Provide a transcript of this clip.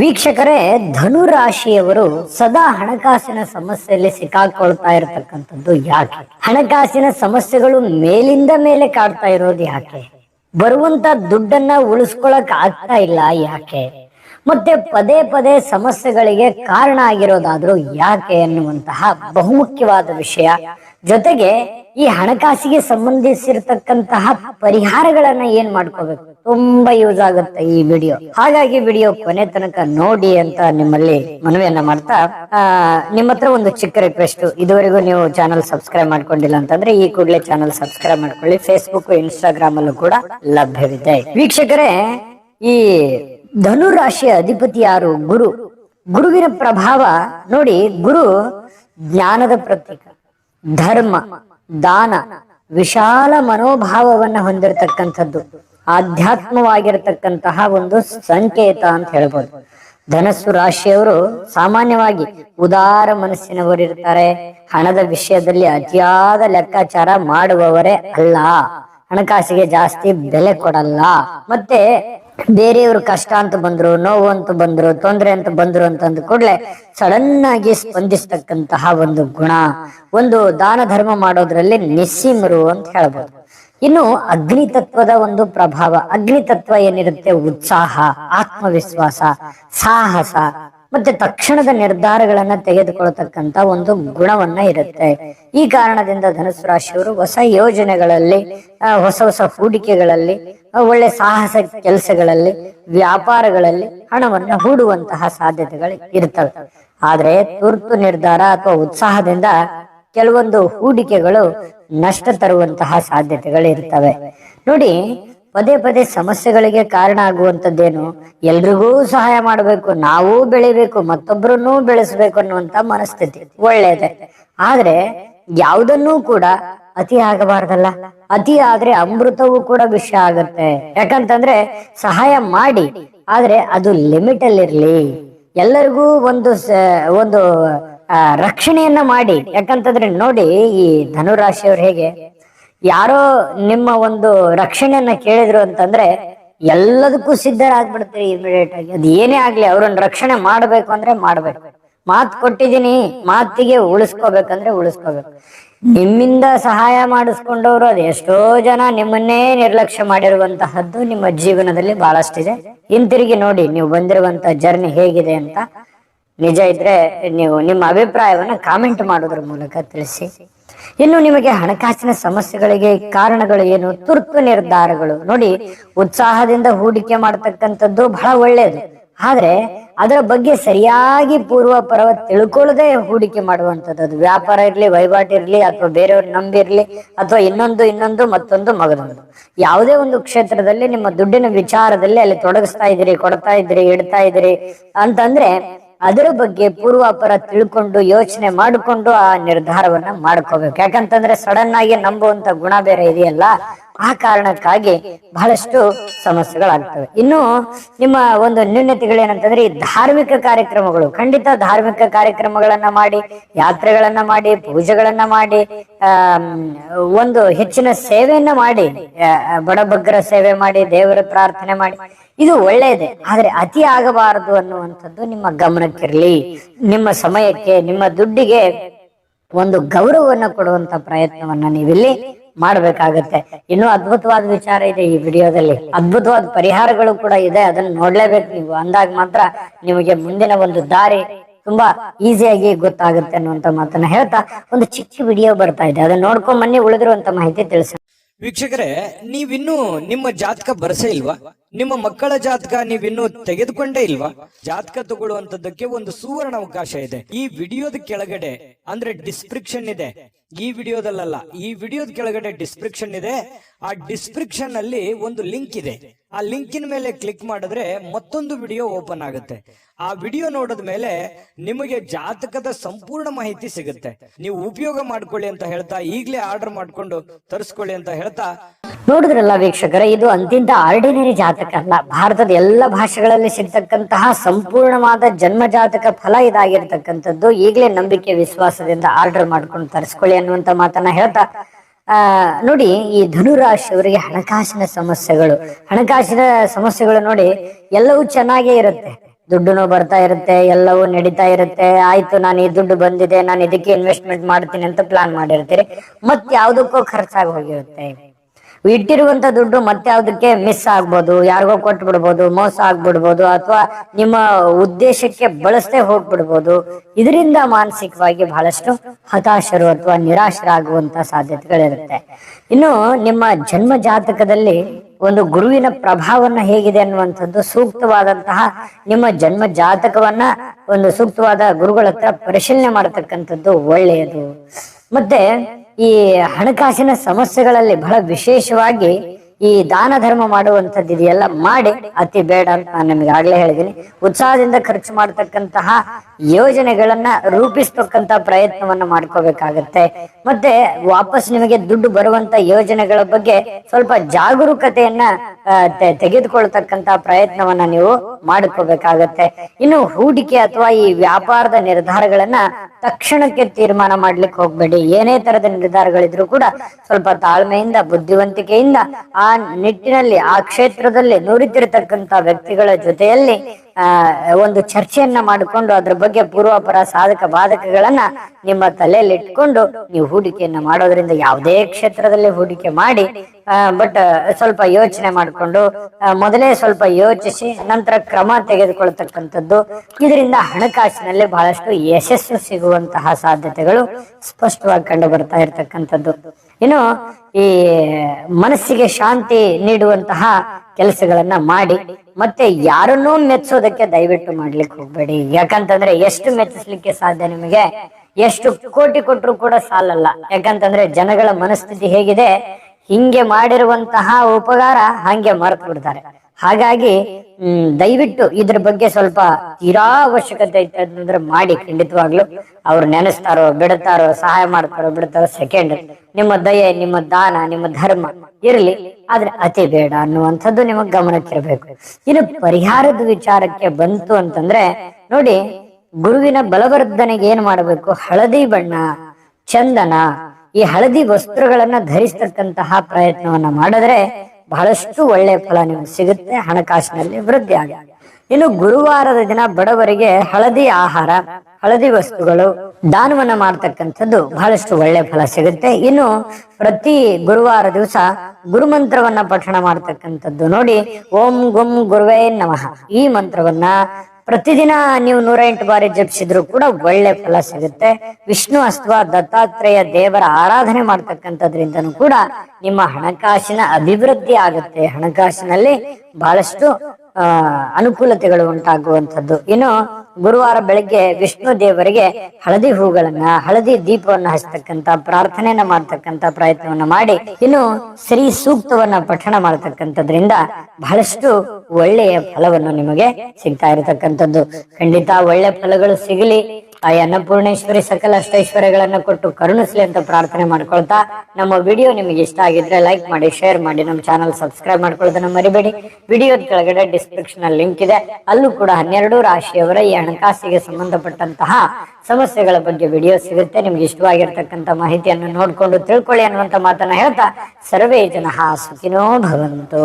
ವೀಕ್ಷಕರೇ ಧನು ರಾಶಿಯವರು ಸದಾ ಹಣಕಾಸಿನ ಸಮಸ್ಯೆಯಲ್ಲಿ ಸಿಕ್ಕಾಕೊಳ್ತಾ ಇರತಕ್ಕಂಥದ್ದು ಯಾಕೆ? ಹಣಕಾಸಿನ ಸಮಸ್ಯೆಗಳು ಮೇಲಿಂದ ಮೇಲೆ ಕಾಡ್ತಾ ಇರೋದು ಯಾಕೆ? ಬರುವಂತ ದುಡ್ಡನ್ನ ಉಳಿಸ್ಕೊಳಕ್ ಆಗ್ತಾ ಇಲ್ಲ ಯಾಕೆ? ಮತ್ತೆ ಪದೇ ಪದೇ ಸಮಸ್ಯೆಗಳಿಗೆ ಕಾರಣ ಆಗಿರೋದಾದ್ರೂ ಯಾಕೆ ಎನ್ನುವಂತಹ ಬಹುಮುಖ್ಯವಾದ ವಿಷಯ. ಜೊತೆಗೆ ಈ ಹಣಕಾಸಿಗೆ ಸಂಬಂಧಿಸಿರ್ತಕ್ಕಂತಹ ಪರಿಹಾರಗಳನ್ನ ಏನ್ ಮಾಡ್ಕೋಬೇಕು? ತುಂಬಾ ಯೂಸ್ ಆಗುತ್ತೆ ಈ ವಿಡಿಯೋ ಹಾಗಾಗಿ ವಿಡಿಯೋ ಕೊನೆ ತನಕ ನೋಡಿ ಅಂತ ನಿಮ್ಮಲ್ಲಿ ಮನವಿಯನ್ನ ಮಾಡ್ತಾ ನಿಮ್ಮ ಹತ್ರ ಒಂದು ಚಿಕ್ಕ ರಿಕ್ವೆಸ್ಟ್ ಇದುವರೆಗೂ ನೀವು ಚಾನಲ್ ಸಬ್ಸ್ಕ್ರೈಬ್ ಮಾಡ್ಕೊಂಡಿಲ್ಲ ಅಂತಂದ್ರೆ ಈ ಕೂಡಲೇ ಚಾನಲ್ ಸಬ್ಸ್ಕ್ರೈಬ್ ಮಾಡ್ಕೊಳ್ಳಿ. ಫೇಸ್ಬುಕ್ ಇನ್ಸ್ಟಾಗ್ರಾಮ್ ಅಲ್ಲೂ ಕೂಡ ಲಭ್ಯವಿದೆ. ವೀಕ್ಷಕರೇ, ಈ ಧನು ರಾಶಿಯ ಅಧಿಪತಿ ಯಾರು? ಗುರು. ಗುರುವಿನ ಪ್ರಭಾವ ನೋಡಿ, ಗುರು ಜ್ಞಾನದ ಪ್ರತೀಕ. ಧರ್ಮ, ದಾನ, ವಿಶಾಲ ಮನೋಭಾವವನ್ನ ಹೊಂದಿರತಕ್ಕಂಥದ್ದು. ಆಧ್ಯಾತ್ಮವಾಗಿರತಕ್ಕಂತಹ ಒಂದು ಸಂಕೇತ ಅಂತ ಹೇಳ್ಬೋದು. ಧನಸ್ಸು ರಾಶಿಯವರು ಸಾಮಾನ್ಯವಾಗಿ ಉದಾರ ಮನಸ್ಸಿನವರಿರ್ತಾರೆ ಹಣದ ವಿಷಯದಲ್ಲಿ ಅತಿಯಾದ ಲೆಕ್ಕಾಚಾರ ಮಾಡುವವರೇ ಅಲ್ಲ. ಹಣಕಾಸಿಗೆ ಜಾಸ್ತಿ ಬೆಲೆ ಕೊಡಲ್ಲ. ಮತ್ತೆ ಬೇರೆಯವರು ಕಷ್ಟ ಅಂತ ಬಂದ್ರು, ನೋವು ಅಂತ ಬಂದ್ರು, ತೊಂದರೆ ಅಂತ ಬಂದ್ರು ಅಂತ ಅಂದ ಕೂಡಲೇ ಸಡನ್ ಆಗಿ ಸ್ಪಂದಿಸ್ತಕ್ಕಂತಹ ಒಂದು ಗುಣ. ಒಂದು ದಾನ ಧರ್ಮ ಮಾಡೋದ್ರಲ್ಲಿ ನಿಸ್ಸೀಮರು ಅಂತ ಹೇಳ್ಬೋದು. ಇನ್ನು ಅಗ್ನಿ ತತ್ವದ ಒಂದು ಪ್ರಭಾವ ಅಗ್ನಿ ತತ್ವ ಏನಿರುತ್ತೆ? ಉತ್ಸಾಹ, ಆತ್ಮವಿಶ್ವಾಸ, ಸಾಹಸ. ಮತ್ತೆ ತಕ್ಷಣದ ನಿರ್ಧಾರಗಳನ್ನ ತೆಗೆದುಕೊಳ್ತಕ್ಕಂತ ಒಂದು ಗುಣವನ್ನ ಇರುತ್ತೆ. ಈ ಕಾರಣದಿಂದ ಧನುಸು ರಾಶಿಯವರು ಹೊಸ ಯೋಜನೆಗಳಲ್ಲಿ ಹೊಸ ಹೊಸ ಹೂಡಿಕೆಗಳಲ್ಲಿ ಒಳ್ಳೆ ಸಾಹಸ ಕೆಲಸಗಳಲ್ಲಿ, ವ್ಯಾಪಾರಗಳಲ್ಲಿ ಹಣವನ್ನ ಹೂಡುವಂತಹ ಸಾಧ್ಯತೆಗಳು ಇರ್ತವೆ. ಆದ್ರೆ ತುರ್ತು ನಿರ್ಧಾರ ಅಥವಾ ಉತ್ಸಾಹದಿಂದ ಕೆಲವೊಂದು ಹೂಡಿಕೆಗಳು ನಷ್ಟ ತರುವಂತಹ ಸಾಧ್ಯತೆಗಳು ಇರ್ತವೆ ನೋಡಿ, ಪದೇ ಪದೇ ಸಮಸ್ಯೆಗಳಿಗೆ ಕಾರಣ ಆಗುವಂತದ್ದೇನು ಎಲ್ರಿಗೂ ಸಹಾಯ ಮಾಡಬೇಕು, ನಾವೂ ಬೆಳಿಬೇಕು ಮತ್ತೊಬ್ಬರನ್ನೂ ಬೆಳೆಸಬೇಕು ಅನ್ನುವಂತ ಮನಸ್ಥಿತಿ ಒಳ್ಳೇದೆ ಆದ್ರೆ ಯಾವುದನ್ನೂ ಕೂಡ ಅತಿ ಆಗಬಾರ್ದಲ್ಲ. ಅತಿ ಆದ್ರೆ ಅಮೃತವೂ ಕೂಡ ವಿಷ ಆಗತ್ತೆ. ಯಾಕಂತಂದ್ರೆ ಸಹಾಯ ಮಾಡಿ, ಆದ್ರೆ ಅದು ಲಿಮಿಟ್ ಅಲ್ಲಿ ಇರ್ಲಿ ಎಲ್ಲರಿಗೂ ಒಂದು ಒಂದು ರಕ್ಷಣೆಯನ್ನ ಮಾಡಿ. ಯಾಕಂತಂದ್ರೆ ನೋಡಿ ಈ ಧನುರಾಶಿಯವ್ರು ಹೇಗೆ, ಯಾರೋ ನಿಮ್ಮ ಒಂದು ರಕ್ಷಣೆಯನ್ನ ಕೇಳಿದ್ರು ಅಂತಂದ್ರೆ ಎಲ್ಲದಕ್ಕೂ ಸಿದ್ಧರಾಗ್ಬಿಡ್ತೀರಿ ಇಮಿಡಿಯೇಟ್ ಆಗಿ. ಅದು ಏನೇ ಆಗ್ಲಿ ಅವ್ರನ್ನ ರಕ್ಷಣೆ ಮಾಡ್ಬೇಕು ಅಂದ್ರೆ ಮಾಡ್ಬೇಕು. ಮಾತ್ ಕೊಟ್ಟಿದ್ದೀನಿ, ಮಾತಿಗೆ ಉಳಿಸ್ಕೋಬೇಕಂದ್ರೆ ಉಳಿಸ್ಕೋಬೇಕು. ನಿಮ್ಮಿಂದ ಸಹಾಯ ಮಾಡಿಸ್ಕೊಂಡವ್ರು ಅದು ಎಷ್ಟೋ ಜನ ನಿಮ್ಮನ್ನೇ ನಿರ್ಲಕ್ಷ್ಯ ಮಾಡಿರುವಂತಹದ್ದು ನಿಮ್ಮ ಜೀವನದಲ್ಲಿ ಬಹಳಷ್ಟಿದೆ. ಹಿಂತಿರುಗಿ ನೋಡಿ, ನೀವು ಬಂದಿರುವಂತ ಜರ್ನಿ ಹೇಗಿದೆ ಅಂತ ನಿಜ ಇದ್ರೆ ನೀವು ನಿಮ್ಮ ಅಭಿಪ್ರಾಯವನ್ನ ಕಾಮೆಂಟ್ ಮಾಡೋದ್ರ ಮೂಲಕ ತಿಳಿಸಿ. ಇನ್ನು ನಿಮಗೆ ಹಣಕಾಸಿನ ಸಮಸ್ಯೆಗಳಿಗೆ ಕಾರಣಗಳು ಏನು? ತುರ್ತು ನಿರ್ಧಾರಗಳು. ನೋಡಿ, ಉತ್ಸಾಹದಿಂದ ಹೂಡಿಕೆ ಮಾಡತಕ್ಕಂಥದ್ದು ಬಹಳ ಒಳ್ಳೆಯದು ಆದ್ರೆ ಅದರ ಬಗ್ಗೆ ಸರಿಯಾಗಿ ಪೂರ್ವ ಪರವ ತಿಳ್ಕೊಳ್ಳದೆ ಹೂಡಿಕೆ ಮಾಡುವಂಥದ್ದು. ವ್ಯಾಪಾರ ಇರ್ಲಿ, ವಹಿವಾಟು ಇರ್ಲಿ, ಅಥವಾ ಬೇರೆಯವ್ರ ನಂಬಿರ್ಲಿ ಅಥವಾ ಇನ್ನೊಂದು ಇನ್ನೊಂದು, ಮತ್ತೊಂದು, ಮಗದೊಂದು. ಯಾವುದೇ ಒಂದು ಕ್ಷೇತ್ರದಲ್ಲಿ ನಿಮ್ಮ ದುಡ್ಡಿನ ವಿಚಾರದಲ್ಲಿ ಅಲ್ಲಿ ತೊಡಗಿಸ್ತಾ ಇದ್ದೀರಿ, ಕೊಡ್ತಾ ಇದ್ರಿ ಇಡ್ತಾ ಇದ್ದೀರಿ ಅಂತಂದ್ರೆ ಅದರ ಬಗ್ಗೆ ಪೂರ್ವಾಪರ ತಿಳ್ಕೊಂಡು ಯೋಚನೆ ಮಾಡಿಕೊಂಡು ಆ ನಿರ್ಧಾರವನ್ನ ಮಾಡ್ಕೋಬೇಕು. ಯಾಕಂತಂದ್ರೆ ಸಡನ್ ಆಗಿ ನಂಬುವಂತ ಗುಣ ಬೇರೆ ಇದೆಯಲ್ಲ, ಆ ಕಾರಣಕ್ಕಾಗಿ ಬಹಳಷ್ಟು ಸಮಸ್ಯೆಗಳಾಗ್ತವೆ. ಇನ್ನು ನಿಮ್ಮ ಒಂದು ನ್ಯೂನತೆಗಳೇನಂತಂದ್ರೆ ಈ ಧಾರ್ಮಿಕ ಕಾರ್ಯಕ್ರಮಗಳು, ಖಂಡಿತ ಧಾರ್ಮಿಕ ಕಾರ್ಯಕ್ರಮಗಳನ್ನ ಮಾಡಿ, ಯಾತ್ರೆಗಳನ್ನ ಮಾಡಿ, ಪೂಜೆಗಳನ್ನ ಮಾಡಿ ಆ ಒಂದು ಹೆಚ್ಚಿನ ಸೇವೆಯನ್ನ ಮಾಡಿ ಬಡಬಗ್ಗರ ಸೇವೆ ಮಾಡಿ, ದೇವರ ಪ್ರಾರ್ಥನೆ ಮಾಡಿ ಇದು ಒಳ್ಳೆಯದೇ ಆದ್ರೆ ಅತಿ ಆಗಬಾರದು ಅನ್ನುವಂಥದ್ದು ನಿಮ್ಮ ಗಮನಕ್ಕಿರ್ಲಿ. ನಿಮ್ಮ ಸಮಯಕ್ಕೆ, ನಿಮ್ಮ ದುಡ್ಡಿಗೆ ಒಂದು ಗೌರವವನ್ನು ಕೊಡುವಂತ ಪ್ರಯತ್ನವನ್ನ ನೀವಿಲ್ಲಿ ಮಾಡ್ಬೇಕಾಗತ್ತೆ. ಇನ್ನೂ ಅದ್ಭುತವಾದ ವಿಚಾರ ಇದೆ ಈ ವಿಡಿಯೋದಲ್ಲಿ. ಅದ್ಭುತವಾದ ಪರಿಹಾರಗಳು ಕೂಡ ಇದೆ, ಅದನ್ನ ನೋಡ್ಲೇಬೇಕು ನೀವು. ಅಂದಾಗ ಮಾತ್ರ ನಿಮಗೆ ಮುಂದಿನ ಒಂದು ದಾರಿ ತುಂಬಾ ಈಸಿಯಾಗಿ ಗೊತ್ತಾಗುತ್ತೆ ಅನ್ನುವಂತ ಮಾತನ್ನ ಹೇಳ್ತಾ ಒಂದು ಚಿಕ್ಕ ವಿಡಿಯೋ ಬರ್ತಾ ಇದೆ. ಅದನ್ನ ನೋಡ್ಕೊಂಡ್ ಬನ್ನಿ, ಉಳಿದಿರುವಂತ ಮಾಹಿತಿ ತಿಳಿಸ. ವೀಕ್ಷಕರೇ, ನೀವಿನ್ನೂ ನಿಮ್ಮ ಜಾತಕ ಬರಸೇ ಇಲ್ವಾ? ನಿಮ್ಮ ಮಕ್ಕಳ ಜಾತಕ ನೀವಿನ್ನೂ ತೆಗೆದುಕೊಂಡೇ ಇಲ್ವಾ? ಜಾತಕ ತಗೊಳ್ಳುವಂತದ್ದಕ್ಕೆ ಒಂದು ಸುವರ್ಣ ಅವಕಾಶ ಇದೆ. ಈ ವಿಡಿಯೋದ ಕೆಳಗಡೆ, ಅಂದ್ರೆ ಡಿಸ್ಕ್ರಿಪ್ಷನ್ ಇದೆ ಈ ವಿಡಿಯೋದಲ್ಲ ಈ ವಿಡಿಯೋದ ಕೆಳಗಡೆ ಡಿಸ್ಕ್ರಿಪ್ಷನ್ ಇದೆ. ಆ ಡಿಸ್ಕ್ರಿಪ್ಷನ್ ಅಲ್ಲಿ ಒಂದು ಲಿಂಕ್ ಇದೆ. ಆ ಲಿಂಕಿನ ಮೇಲೆ ಕ್ಲಿಕ್ ಮಾಡಿದ್ರೆ ಮತ್ತೊಂದು ವಿಡಿಯೋ ಓಪನ್ ಆಗುತ್ತೆ. ಆ ವಿಡಿಯೋ ನೋಡಿದ ಮೇಲೆ ನಿಮಗೆ ಜಾತಕದ ಸಂಪೂರ್ಣ ಮಾಹಿತಿ ಸಿಗುತ್ತೆ. ನೀವು ಉಪಯೋಗ ಮಾಡ್ಕೊಳ್ಳಿ ಅಂತ ಹೇಳ್ತಾ ಈಗಲೇ ಆರ್ಡರ್ ಮಾಡ್ಕೊಂಡು ತರಿಸ್ಕೊಳ್ಳಿ ಅಂತ ಹೇಳ್ತಾ ನೋಡಿದ್ರಲ್ಲ ವೀಕ್ಷಕರ, ಇದು ಅಂತಿಂತ ಆರ್ಡಿನರಿ ಜಾತಕ ಅಲ್ಲ. ಭಾರತದ ಎಲ್ಲ ಭಾಷೆಗಳಲ್ಲಿ ಸಿಗ್ತಕ್ಕಂತಹ ಸಂಪೂರ್ಣವಾದ ಜನ್ಮ ಜಾತಕ ಫಲ ಇದಾಗಿರ್ತಕ್ಕಂಥದ್ದು ಈಗಲೇ ನಂಬಿಕೆ, ವಿಶ್ವಾಸದಿಂದ ಆರ್ಡರ್ ಮಾಡ್ಕೊಂಡು ತರಿಸ್ಕೊಳ್ಳಿ ಅನ್ನುವಂತ ಮಾತನ್ನ ಹೇಳ್ತಾ, ಆ, ನೋಡಿ, ಈ ಧನುರಾಶಿಯವರಿಗೆ ಹಣಕಾಸಿನ ಸಮಸ್ಯೆಗಳು. ಹಣಕಾಸಿನ ಸಮಸ್ಯೆಗಳು ನೋಡಿ, ಎಲ್ಲವೂ ಚೆನ್ನಾಗೇ ಇರುತ್ತೆ. ದುಡ್ಡುನು ಬರ್ತಾ ಇರುತ್ತೆ, ಎಲ್ಲವೂ ನಡೀತಾ ಇರುತ್ತೆ. ಆಯ್ತು, ನಾನು ಈ ದುಡ್ಡು ಬಂದಿದೆ, ನಾನು ಇದಕ್ಕೆ ಇನ್ವೆಸ್ಟ್ಮೆಂಟ್ ಮಾಡ್ತೀನಿ ಅಂತ ಪ್ಲಾನ್ ಮಾಡಿರ್ತೀರಿ. ಮತ್ ಯಾವ್ದಕ್ಕೂ ಖರ್ಚಾಗಿ ಹೋಗಿರುತ್ತೆ. ಇಟ್ಟಿರುವಂತ ದುಡ್ಡು ಮತ್ತೆ ಅದಕ್ಕೆ ಮಿಸ್ ಆಗ್ಬೋದು, ಯಾರಿಗೋ ಕೊಟ್ಟು ಬಿಡ್ಬೋದು ಮೋಸ ಆಗ್ಬಿಡ್ಬೋದು, ಅಥವಾ ನಿಮ್ಮ ಉದ್ದೇಶಕ್ಕೆ ಬಳಸದೆ ಹೋಗ್ಬಿಡ್ಬೋದು. ಇದರಿಂದ ಮಾನಸಿಕವಾಗಿ ಬಹಳಷ್ಟು ಹತಾಶರು ಅಥವಾ ನಿರಾಶರಾಗುವಂತ ಸಾಧ್ಯತೆಗಳಿರುತ್ತೆ. ಇನ್ನು ನಿಮ್ಮ ಜನ್ಮ ಜಾತಕದಲ್ಲಿ ಒಂದು ಗುರುವಿನ ಪ್ರಭಾವನ ಹೇಗಿದೆ ಅನ್ನುವಂಥದ್ದು ಸೂಕ್ತವಾದಂತಹ ನಿಮ್ಮ ಜನ್ಮ ಜಾತಕವನ್ನ ಒಂದು ಸೂಕ್ತವಾದ ಗುರುಗಳ ಹತ್ರ ಪರಿಶೀಲನೆ ಮಾಡತಕ್ಕಂಥದ್ದು ಒಳ್ಳೆಯದು. ಮತ್ತೆ ಈ ಹಣಕಾಸಿನ ಸಮಸ್ಯೆಗಳಲ್ಲಿ ಬಹಳ ವಿಶೇಷವಾಗಿ ಈ ದಾನ ಧರ್ಮ ಮಾಡುವಂಥದ್ದು ಇದೆಯಲ್ಲ, ಮಾಡಿ. ಅತಿ ಬೇಡ ಅಂತ ನಾನು ನಿಮ್ಗೆ ಆಗ್ಲೇ ಹೇಳಿದ್ದೀನಿ. ಉತ್ಸಾಹದಿಂದ ಖರ್ಚು ಮಾಡತಕ್ಕಂತಹ ಯೋಜನೆಗಳನ್ನ ರೂಪಿಸ್ತಕ್ಕಂತ ಪ್ರಯತ್ನವನ್ನ ಮಾಡ್ಕೋಬೇಕಾಗತ್ತೆ. ಮತ್ತೆ ವಾಪಸ್ ನಿಮಗೆ ದುಡ್ಡು ಬರುವಂತ ಯೋಜನೆಗಳ ಬಗ್ಗೆ ಸ್ವಲ್ಪ ಜಾಗರೂಕತೆಯನ್ನ ತೆಗೆದುಕೊಳ್ತಕ್ಕಂತ ಪ್ರಯತ್ನವನ್ನ ನೀವು ಮಾಡ್ಕೋಬೇಕಾಗತ್ತೆ. ಇನ್ನು ಹೂಡಿಕೆ ಅಥವಾ ಈ ವ್ಯಾಪಾರದ ನಿರ್ಧಾರಗಳನ್ನ ತಕ್ಷಣಕ್ಕೆ ತೀರ್ಮಾನ ಮಾಡ್ಲಿಕ್ಕೆ ಹೋಗ್ಬೇಡಿ. ಏನೇ ತರದ ನಿರ್ಧಾರಗಳಿದ್ರು ಕೂಡ ಸ್ವಲ್ಪ ತಾಳ್ಮೆಯಿಂದ, ಬುದ್ಧಿವಂತಿಕೆಯಿಂದ ಆ ನಿಟ್ಟಿನಲ್ಲಿ, ಆ ಕ್ಷೇತ್ರದಲ್ಲಿ ನುರಿತಿರ್ತಕ್ಕಂತ ವ್ಯಕ್ತಿಗಳ ಜೊತೆಯಲ್ಲಿ, ಆ, ಒಂದು ಚರ್ಚೆಯನ್ನ ಮಾಡಿಕೊಂಡು ಅದ್ರ ಬಗ್ಗೆ ಪೂರ್ವಾಪರ ಸಾಧಕ ಬಾಧಕಗಳನ್ನ ನಿಮ್ಮ ತಲೆಯಲ್ಲಿ ಇಟ್ಕೊಂಡು ನೀವು ಹೂಡಿಕೆಯನ್ನ ಮಾಡೋದ್ರಿಂದ ಯಾವುದೇ ಕ್ಷೇತ್ರದಲ್ಲಿ ಹೂಡಿಕೆ ಮಾಡಿ ಬಟ್ ಸ್ವಲ್ಪ ಯೋಚನೆ ಮಾಡಿಕೊಂಡು ಮೊದಲೇ ಸ್ವಲ್ಪ ಯೋಚಿಸಿ, ನಂತರ ಕ್ರಮ ತೆಗೆದುಕೊಳ್ತಕ್ಕಂಥದ್ದು. ಇದರಿಂದ ಹಣಕಾಸಿನಲ್ಲಿ ಬಹಳಷ್ಟು ಯಶಸ್ಸು ಸಿಗುವಂತಹ ಸಾಧ್ಯತೆಗಳು ಸ್ಪಷ್ಟವಾಗಿ ಕಂಡು ಬರ್ತಾ ಇರತಕ್ಕಂಥದ್ದು. ಇನ್ನು ಈ ಮನಸ್ಸಿಗೆ ಶಾಂತಿ ನೀಡುವಂತಹ ಕೆಲಸಗಳನ್ನ ಮಾಡಿ ಮತ್ತೆ ಯಾರನ್ನೂ ಮೆಚ್ಚೋದಕ್ಕೆ ದಯವಿಟ್ಟು ಮಾಡ್ಲಿಕ್ಕೆ ಹೋಗ್ಬೇಡಿ. ಯಾಕಂತಂದ್ರೆ ಎಷ್ಟು ಮೆಚ್ಚಿಸ್ಲಿಕ್ಕೆ ಸಾಧ್ಯ ನಿಮಗೆ? ಎಷ್ಟು ಕೋಟಿ ಕೊಟ್ಟರು ಕೂಡ ಸಾಲಲ್ಲ. ಯಾಕಂತಂದ್ರೆ ಜನಗಳ ಮನಸ್ಥಿತಿ ಹೇಗಿದೆ? ಹಿಂಗೆ ಮಾಡಿರುವಂತಹ ಉಪಕಾರ ಹಂಗೆ ಮರೆತು ಬಿಡ್ತಾರೆ. ಹಾಗಾಗಿ, ಹ್ಮ್, ದಯವಿಟ್ಟು ಇದ್ರ ಬಗ್ಗೆ ಸ್ವಲ್ಪ ತೀರಾ ಅವಶ್ಯಕತೆ ಐತೆ ಅಂತಂದ್ರೆ ಮಾಡಿ, ಖಂಡಿತವಾಗ್ಲು. ಅವ್ರು ನೆನೆಸ್ತಾರೋ, ಬಿಡ್ತಾರೋ, ಸಹಾಯ ಮಾಡ್ತಾರೋ, ಬಿಡ್ತಾರೋ ಸೆಕೆಂಡ್ ನಿಮ್ಮ ದಯೆ, ನಿಮ್ಮ ದಾನ, ನಿಮ್ಮ ಧರ್ಮ ಇರಲಿ. ಆದ್ರೆ ಅತಿ ಬೇಡ ಅನ್ನುವಂಥದ್ದು ನಿಮಗ್ ಗಮನಕ್ಕಿರ್ಬೇಕು. ಇನ್ನು ಪರಿಹಾರದ ವಿಚಾರಕ್ಕೆ ಬಂತು ಅಂತಂದ್ರೆ, ನೋಡಿ, ಗುರುವಿನ ಬಲವರ್ಧನೆಗೆ ಏನ್ ಮಾಡಬೇಕು? ಹಳದಿ ಬಣ್ಣ, ಚಂದನ, ಈ ಹಳದಿ ವಸ್ತ್ರಗಳನ್ನ ಧರಿಸ್ತಕ್ಕಂತಹ ಪ್ರಯತ್ನವನ್ನ ಮಾಡಿದ್ರೆ ಬಹಳಷ್ಟು ಒಳ್ಳೆ ಫಲ ನಿಮ್ಗೆ ಸಿಗುತ್ತೆ, ಹಣಕಾಸಿನಲ್ಲಿ ವೃದ್ಧಿ ಆಗುತ್ತೆ. ಇನ್ನು ಗುರುವಾರದ ದಿನ ಬಡವರಿಗೆ ಹಳದಿ ಆಹಾರ, ಹಳದಿ ವಸ್ತುಗಳು, ದಾನವನ್ನ ಮಾಡ್ತಕ್ಕಂಥದ್ದು ಬಹಳಷ್ಟು ಒಳ್ಳೆ ಫಲ ಸಿಗುತ್ತೆ. ಇನ್ನು ಪ್ರತಿ ಗುರುವಾರ ದಿವಸ ಗುರುಮಂತ್ರವನ್ನ ಪಠಣ ಮಾಡ್ತಕ್ಕಂಥದ್ದು ನೋಡಿ, ಓಂ ಗುಂ ಗುರುವೇ ನಮಃ. ಈ ಮಂತ್ರವನ್ನ ಪ್ರತಿದಿನ ನೀವು ನೂರ ಎಂಟು ಬಾರಿ ಜಪಿಸಿದ್ರು ಕೂಡ ಒಳ್ಳೆ ಫಲ ಸಿಗುತ್ತೆ. ವಿಷ್ಣು ಅಥವಾ ದತ್ತಾತ್ರೇಯ ದೇವರ ಆರಾಧನೆ ಮಾಡ್ತಕ್ಕಂಥದ್ರಿಂದನೂ ಕೂಡ ನಿಮ್ಮ ಹಣಕಾಸಿನ ಅಭಿವೃದ್ಧಿ ಆಗುತ್ತೆ. ಹಣಕಾಸಿನಲ್ಲಿ ಬಹಳಷ್ಟು ಅನುಕೂಲತೆಗಳು ಉಂಟಾಗುವಂಥದ್ದು. ಇನ್ನು ಗುರುವಾರ ಬೆಳಗ್ಗೆ ವಿಷ್ಣು ದೇವರಿಗೆ ಹಳದಿ ಹೂಗಳನ್ನ, ಹಳದಿ ದೀಪವನ್ನ ಹಚ್ಚತಕ್ಕಂತ ಪ್ರಾರ್ಥನೆಯನ್ನ ಮಾಡ್ತಕ್ಕಂತ ಪ್ರಯತ್ನವನ್ನ ಮಾಡಿ, ಇನ್ನು ಶ್ರೀ ಸೂಕ್ತವನ್ನ ಪಠಣ ಮಾಡ್ತಕ್ಕಂಥದ್ರಿಂದ ಬಹಳಷ್ಟು ಒಳ್ಳೆಯ ಫಲವನ್ನು ನಿಮಗೆ ಸಿಗ್ತಾ ಇರತಕ್ಕಂಥದ್ದು. ಖಂಡಿತ ಒಳ್ಳೆ ಫಲಗಳು ಸಿಗಲಿ. ಆ ಅನ್ನಪೂರ್ಣೇಶ್ವರಿ ಸಕಲ ಅಷ್ಟೈಶ್ವರ್ಯಗಳನ್ನ ಕೊಟ್ಟು ಕರುಣಿಸ್ಲಿ ಅಂತ ಪ್ರಾರ್ಥನೆ ಮಾಡ್ಕೊಳ್ತಾ ನಮ್ಮ ವಿಡಿಯೋ ನಿಮಗೆ ಇಷ್ಟ ಆಗಿದ್ರೆ ಲೈಕ್ ಮಾಡಿ, ಶೇರ್ ಮಾಡಿ, ನಮ್ಮ ಚಾನಲ್ ಸಬ್ಸ್ಕ್ರೈಬ್ ಮಾಡ್ಕೊಳ್ಳೋದನ್ನ ಮರಿಬೇಡಿ. ವಿಡಿಯೋದ ಕೆಳಗಡೆ ಡಿಸ್ಕ್ರಿಪ್ಷನ್ ಅಲ್ಲಿ ಲಿಂಕ್ ಇದೆ. ಅಲ್ಲೂ ಕೂಡ ಹನ್ನೆರಡು ರಾಶಿಯವರ ಈ ಹಣಕಾಸಿಗೆ ಸಂಬಂಧಪಟ್ಟಂತಹ ಸಮಸ್ಯೆಗಳ ಬಗ್ಗೆ ವಿಡಿಯೋ ಸಿಗುತ್ತೆ. ನಿಮ್ಗೆ ಇಷ್ಟವಾಗಿರ್ತಕ್ಕಂಥ ಮಾಹಿತಿಯನ್ನು ನೋಡ್ಕೊಂಡು ತಿಳ್ಕೊಳ್ಳಿ ಅನ್ನುವಂತ ಮಾತನ್ನ ಹೇಳ್ತಾ ಸರ್ವೇ ಜನ ಸುಖಿನೋ ಭವಂತು.